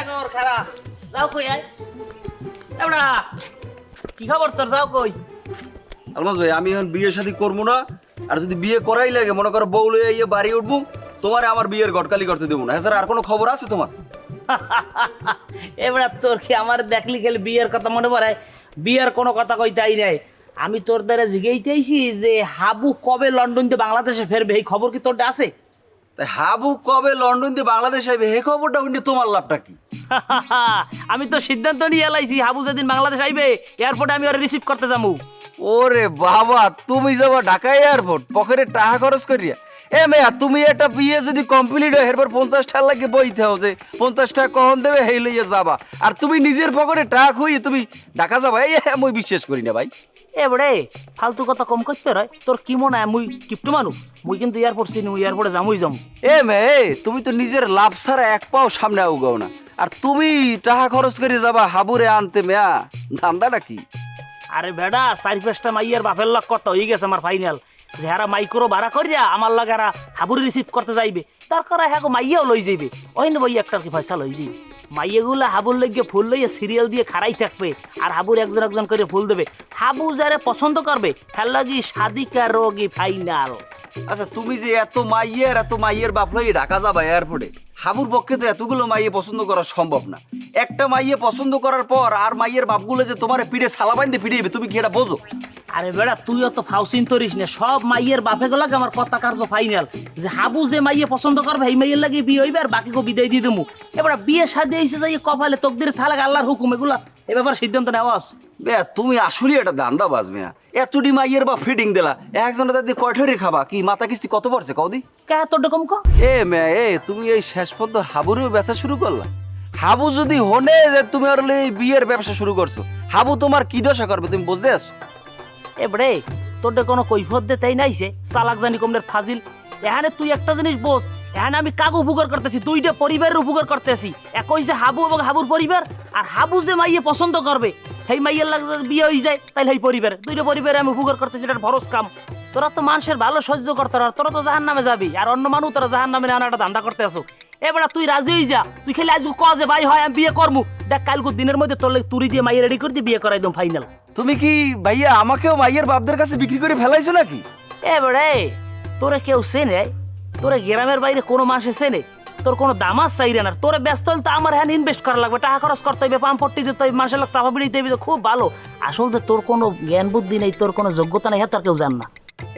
সাগর খারা যাও কই আয়। এবড়া কি খবর তোর? যাও কই। আলমাস ভাই আমি এখন বিয়ে শাদী করব না আর যদি বিয়ে করাই লাগে মনে করো বউ লইয়া ইয়ে বাড়ি উঠবো তোমার আমার বিয়ের গটকালি করতে দেবো না। হ্যাঁ স্যার আর কোনো খবর আছে তোমার? এবড়া তোর কি আমার দেখলি খেলে বিয়ের কথা মনে পড়ে? বিয়ের কোনো কথা কইতাই নাই। আমি তোর দ্বারা জিগেইতেইছি যে হাবু কবে লন্ডন দিয়ে বাংলাদেশে ফেরবে এই খবর কি তোরটা আছে? তাই হাবু কবে লন্ডন দিয়ে বাংলাদেশ আইবে হে খবরটা শুনে তোমার লাভটা কি? আমি তো সিদ্ধান্ত নিয়ে এলাইছি হাবু যেদিন বাংলাদেশ আইবে এয়ারপোর্টে আমি ওরা রিসিভ করতে যাব ওরে বাবা তুমি যাবা ঢাকা এয়ারপোর্ট পকেটে টাকা খরচ করিয়া। এ মেয়া তুমি একটা বিয়ে যদি কমপ্লিট হয় এরপর পঞ্চাশ টাকা লাগে বইতে হবে যে পঞ্চাশ টাকা কখন দেবে হেই লইয়া যাবা। আর তুমি নিজের পকেটে টাকা খুইয়ে তুমি ঢাকা যাবা এই আমি বিশ্বাস করি না ভাই। এবারে ফালতু কথা কম করতে রয় তোর কি মনে হয় মুই কিপটু মানুষ? মুই কিন্তু এয়ারপোর্ট চিনি এয়ারপোর্টে যামুই যাম। এ মে তুমি তো নিজের লাভ ছাড়া এক পাও সামনে আউগাও না। আর তুমি টাকা খরচ করে যাবা হাবুরে আনতে মেয়া। ধান্দাটা কি? আরে বেডা, চারি পাঁচটা মাইয়ার বাপের লগ কত? হয়ে গেছে আমার ফাইনাল যে হারা মাইক্রো ভাড়া করিয়া আমার লগে হারা হাবুরি রিসিভ করতে যাইবে, তার কারণে হ্যাঁ মাইয়াও লই যাইবে। ওই না বই একটা কি পয়সা লই যাইবে মাইয়াগুলা হাবুর লইগে ফুল লইয়ে সিরিয়াল দিয়ে খাড়াই থাকবে আর হাবুর একজন একজন করে ফুল দেবে। হাবু যারে পছন্দ করবে, তার লাগি সাদিকা রোগী ফাইনাল আচ্ছা তুমি যে এত মাইয়ের এত মাইয়ের বাপ লইয়ে ঢাকা যাবা এয়ারপোর্টে হাবুর পক্ষে তো এতগুলো মাইয়ে পছন্দ করা সম্ভব না। একটা মাইয়ে পছন্দ করার পর আর মাইয়ের বাপগুলো যে তোমার পিঠে সালা বাইন্দে পিড়িয়ে তুমি কি এটা বোঝো? আরে বেড়া তুইও তো ফাউসিন তরিস না। সব মাইয়ের বাপে গুলাকে আমার কথা কার্য ফাইনাল। যে হাবু যে মাইয়ে পছন্দ করবে, এই মাইয়ের লাগে বিয়ে হইবে আর বাকি কো বিদায় দিয়ে দেবো। এবার বিয়ে সাথে এসে যাই কপালে তকদির থালাক আল্লাহর হুকুম, এগুলা এ ব্যাপারে সিদ্ধান্ত নেওয়া আছে। বে তুমি আসলে এটা দান্দা বাজবে এতটি মাইয়ের বা ফিটিং দিলা। একজনের দাদি খাবা। কি মাথা কিস্তি কত পড়ছে কদি কে রকম ক? এ মে এ তুমি এই শেষ পর্যন্ত হাবুরেও শুরু করলা। হাবু যদি হনে যে তুমি আর এই বিয়ের ব্যবসা শুরু করছ। হাবু তোমার কি দশা করবে তুমি বুঝতে আসো এবারে তোর কোনো কৈফত দে তাই নাইছে। চালাক জানি কমদের ফাজিল। এখানে তুই একটা জিনিস বোঝ। এখানে আমি কাক উপকার করতেছি? দুইটা পরিবারের উপকার করতেছি। এক হইছে হাবু এবং হাবুর পরিবার আর হাবু যে মাইয়ে পছন্দ করবে সেই মাইয়ের লাগে বিয়ে হয়ে যায় তাইলে সেই পরিবার দুইটা পরিবারে আমি উপকার করতেছি এটার ভরস কাম। তোরা তো মানুষের ভালো সহ্য করতে পার তোরা তো জাহান নামে যাবি আর অন্য মানুষ তোরা জাহান নামে না একটা ধান্দা করতে আসো। এবার তুই রাজি হয়ে যা তুই খেলে আজকে ক যে ভাই হয় আমি বিয়ে করব দেখ কালকে দিনের মধ্যে তোর লাগি তুরি দিয়ে মাইয়ে রেডি করে দিয়ে বিয়ে করাই দম ফাইনাল তুমি কি ভাইয়া আমাকেও মাইয়ের বাপদের কাছে বিক্রি করে ফেলাইছো নাকি? এবারে তোরে কেউ সে চেনে? তোরে গ্রামের বাইরে কোনো মাসে চেনে তোর কোনো দামাজ চাইরে না। তোরে ব্যস্ত হলে তো আমার হ্যান্ড ইনভেস্ট করা লাগবে। টাকা খরচ করতে হবে পাম্পট্টি দিতে হবে মানুষের লোক চাপা বিড়িতে হবে তো খুব ভালো। আসলে তোর কোনো জ্ঞান বুদ্ধি নেই তোর কোনো যোগ্যতা নেই হ্যাঁ তার কেউ জান না।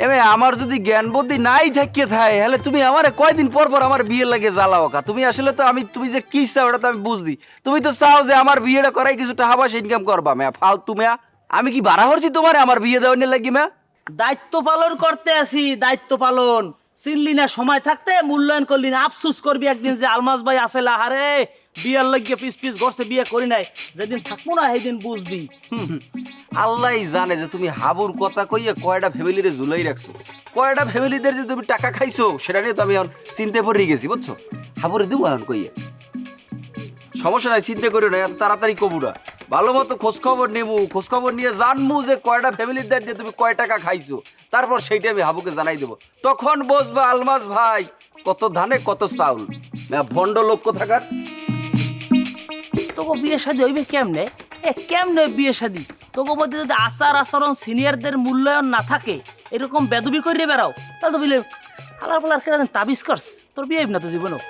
এমে আমার যদি জ্ঞান বুদ্ধি নাই থাকিয়ে থাকে তাহলে তুমি আমার কয়দিন পর পর আমার বিয়ে লাগে জ্বালাও কা? তুমি আসলে তো আমি তুমি যে কি চাও ওটা তো আমি বুঝছি। তুমি তো চাও যে আমার বিয়েটা করাই কিছু টাকা পয়সা ইনকাম করবা মেয়া ফালতু মেয়া। আমি কি বাড়া হরছি তোমার আমার বিয়ে দেওয়ার নিয়ে লাগি মেয়া? দায়িত্ব পালন করতে আসি দায়িত্ব পালন। চিনলি না সময় থাকতে? মূল্যায়ন করলি না। আফসুস করবি একদিন যে আলমাস ভাই আসে লাহারে বিয়ের লাগিয়ে পিস পিস ঘরছে, বিয়ে করি নাই। যেদিন থাকব না সেদিন বুঝবি। আল্লাহ জানে যে তুমি হাবুর কথা কইয়ে কয়টা ফ্যামিলিরে ঝুলাই রাখছো। কয়টা ফ্যামিলিদের যে তুমি টাকা খাইছো, সেটা নিয়ে তো আমি চিনতে পড়ে গেছি, বুঝছ? হাবুরে দিব এখন কইয়ে। সমস্যা নাই, চিন্তা করি না, এত তাড়াতাড়ি কবু না ভালো মতো খোঁজ খবর নেব খোঁজ খবর নিয়ে জানব যে কয়টা ফ্যামিলির দাঁড় দিয়ে তুমি কয় টাকা খাইছো। তারপর সেইটা আমি হাবুকে জানাই দেবো। তখন বসবা আলমাস ভাই, কত ধানে, কত চাউল। ভণ্ড লক্ষ্য থাকার তোকে বিয়ে শাদী হইবে কেমনে? এ, কেমনে বিয়ে শাদী? তোকে মধ্যে যদি আচার আচরণ সিনিয়রদের মূল্যায়ন না থাকে, এরকম বেদবি করে বেড়াও, তাহলে তো বুঝলে হালার পালার কেন তাবিজ করস। তোর বিয়ে না তো জীবনও।